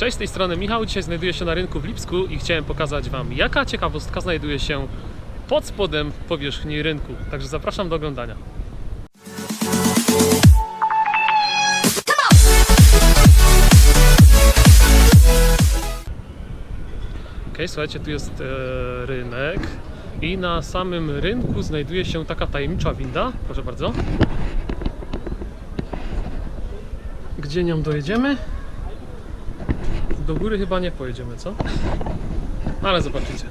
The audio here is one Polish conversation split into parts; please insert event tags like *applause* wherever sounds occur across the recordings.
Cześć, z tej strony Michał. Dzisiaj znajduję się na rynku w Lipsku i chciałem pokazać Wam, jaka ciekawostka znajduje się pod spodem powierzchni rynku. Także zapraszam do oglądania. Ok, słuchajcie, tu jest e, rynek i na samym rynku znajduje się taka tajemnicza winda. Proszę bardzo. Gdzie nią dojedziemy? Do góry chyba nie pojedziemy, co? No, Ale zobaczycie.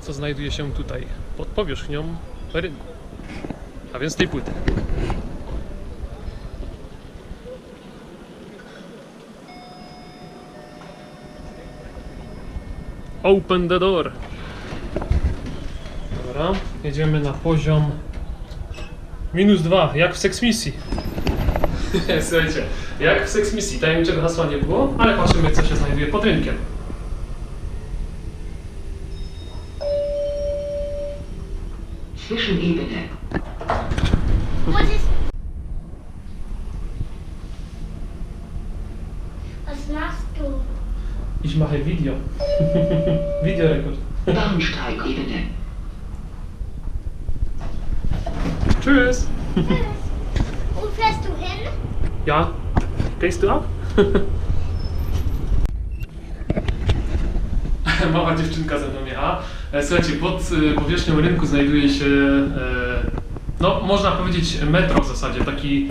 Co znajduje się tutaj pod powierzchnią rynku. A więc tej płyty. Open the door. Dobra, jedziemy na poziom minus dwa, jak w Sex Misji. *laughs* Słuchajcie, jak w Sex Misji, tajemniczego hasła nie było, ale patrzymy co się znajduje pod rynkiem. Zwischenebene. Was ist. Was machst du? Ich mache Video. *laughs* Videorekord. Bahnsteigebene. Tschüss. Wo fährst du hin? Ja, gehst du ab? Mała dziewczynka ze mną jechała. E, Słuchajcie, pod e, powierzchnią rynku znajduje się, e, no można powiedzieć metro w zasadzie, taki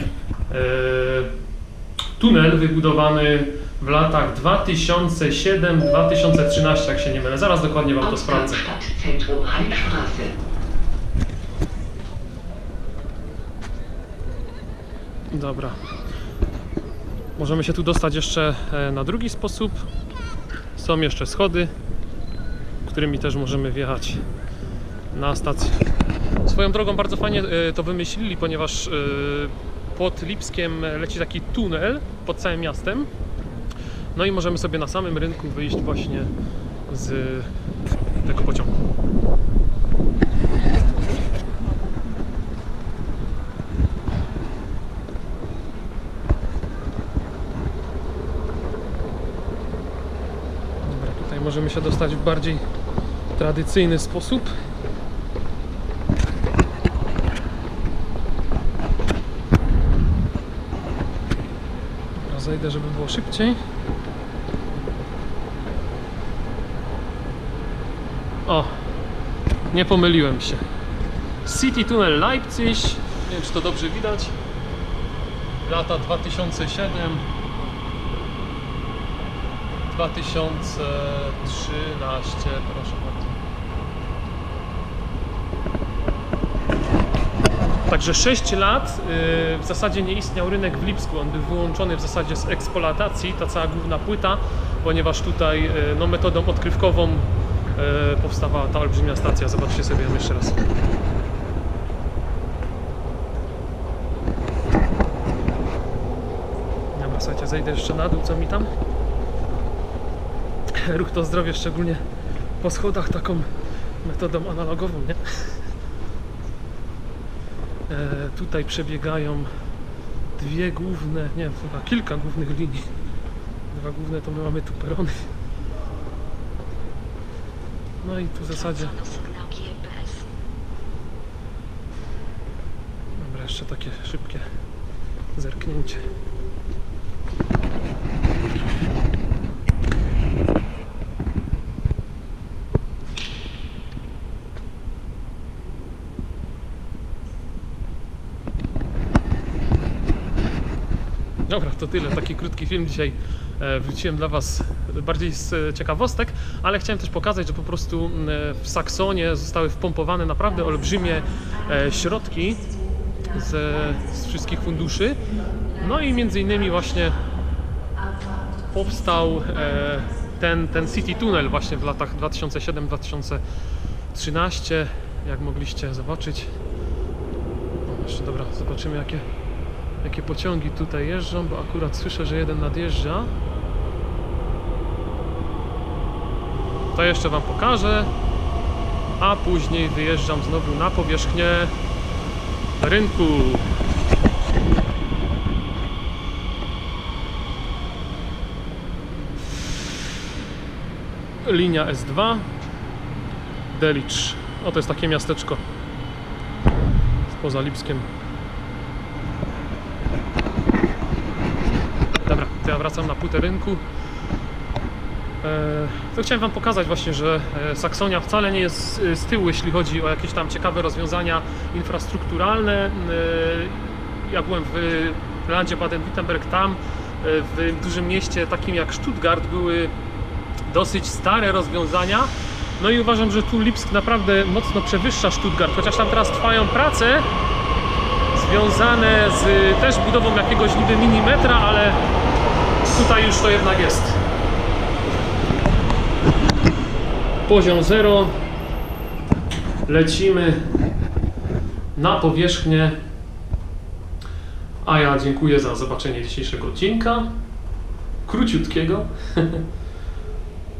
tunel wybudowany w latach 2007-2013, jak się nie mylę. Zaraz dokładnie Wam to sprawdzę. Dobra. Możemy się tu dostać jeszcze e, na drugi sposób. Są jeszcze schody, którymi też możemy wjechać na stację. Swoją drogą bardzo fajnie e, to wymyślili, ponieważ e, pod Lipskiem leci taki tunel pod całym miastem. No i możemy sobie na samym rynku wyjść właśnie z tego pociągu. Dobra, tutaj możemy się dostać w bardziej tradycyjny sposób. Dobra, zejdę, żeby było szybciej. O, nie pomyliłem się. City Tunnel Leipzig. Nie wiem, czy to dobrze widać. Lata 2007 2013, proszę bardzo. Także 6 lat yy, w zasadzie nie istniał rynek w Lipsku. On był wyłączony w zasadzie z eksploatacji, ta cała główna płyta, ponieważ tutaj yy, no, metodą odkrywkową yy, powstawała ta olbrzymia stacja. Zobaczcie sobie ją jeszcze raz. Dobra, słuchajcie, zejdę jeszcze na dół, co mi tam? Ruch to zdrowie, szczególnie po schodach taką metodą analogową, nie? E, tutaj przebiegają dwie główne, nie wiem, chyba kilka głównych linii. Dwa główne to my mamy tu perony. No i tu w zasadzie, dobra, jeszcze takie szybkie zerknięcie. Dobra, to tyle. Taki krótki film dzisiaj e, wróciłem dla Was bardziej z ciekawostek, ale chciałem też pokazać, że po prostu w Saksonie zostały wpompowane naprawdę olbrzymie e, środki z, z wszystkich funduszy. No i między innymi właśnie powstał e, ten, ten City Tunnel właśnie w latach 2007-2013, jak mogliście zobaczyć. O, jeszcze dobra, zobaczymy jakie jakie pociągi tutaj jeżdżą, bo akurat słyszę, że jeden nadjeżdża. To jeszcze Wam pokażę, a później wyjeżdżam znowu na powierzchnię rynku. linia S2 Delicz. O, to jest takie miasteczko poza Lipskiem. Dobra, to ja wracam na płytę rynku. E, To chciałem Wam pokazać właśnie, że e, Saksonia wcale nie jest z- tyłu, jeśli chodzi o jakieś tam ciekawe rozwiązania infrastrukturalne. E, Ja byłem w landzie Baden-Württemberg, tam w dużym mieście takim jak Stuttgart były dosyć stare rozwiązania. No i uważam, że tu Lipsk naprawdę mocno przewyższa Stuttgart, chociaż tam teraz trwają prace związane z też budową jakiegoś niby minimetra, ale tutaj już to jednak jest. Poziom zero. Lecimy na powierzchnię. A ja dziękuję za zobaczenie dzisiejszego odcinka. Króciutkiego. *laughs*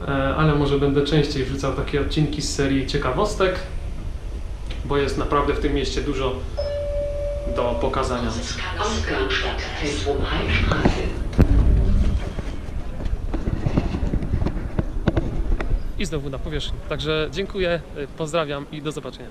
E, ale może będę częściej wrzucał takie odcinki z serii ciekawostek, bo jest naprawdę w tym mieście dużo do pokazania. I znowu na powierzchni. Także dziękuję, pozdrawiam i do zobaczenia.